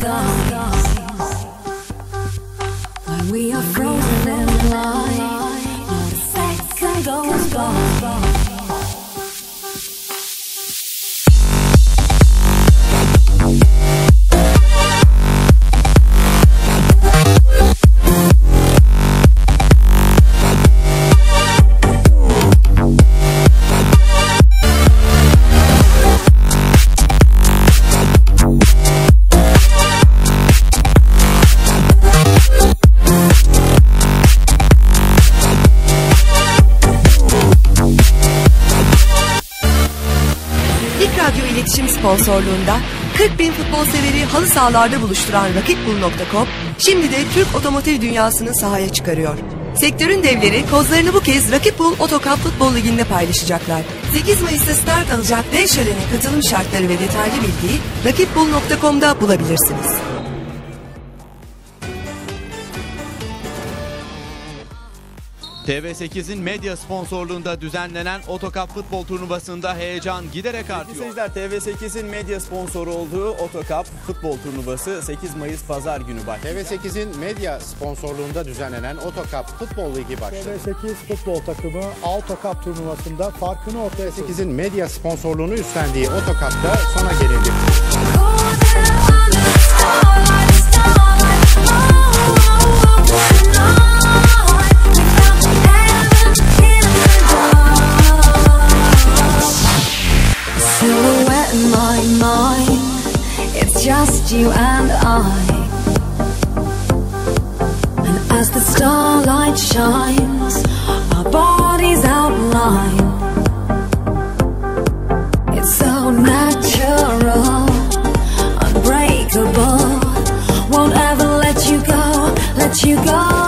gone. İletişim sponsorluğunda 40 bin futbol severi halı sahalarda buluşturan rakipbul.com şimdi de Türk otomotiv dünyasını sahaya çıkarıyor. Sektörün devleri kozlarını bu kez Rakip Bul Otokap Futbol Ligi'nde paylaşacaklar. 8 Mayıs'ta start alacak dev şölenin katılım şartları ve detaylı bilgiyi rakipbul.com'da bulabilirsiniz. TV8'in medya sponsorluğunda düzenlenen Otokap futbol turnuvasında heyecan giderek artıyor. seyirciler TV8'in medya sponsoru olduğu Otokap futbol turnuvası 8 Mayıs Pazar günü başlıyor. TV8'in medya sponsorluğunda düzenlenen Otokap Futbol Ligi başladı. TV8 futbol takımı Autokap turnuvasında farkını ortaya koydu. TV8'in medya sponsorluğunu üstlendiği Otokap'ta sona gelindi. my mind. It's just you and I. And as the starlight shines, our bodies outline. It's so natural, unbreakable. Won't ever let you go, let you go.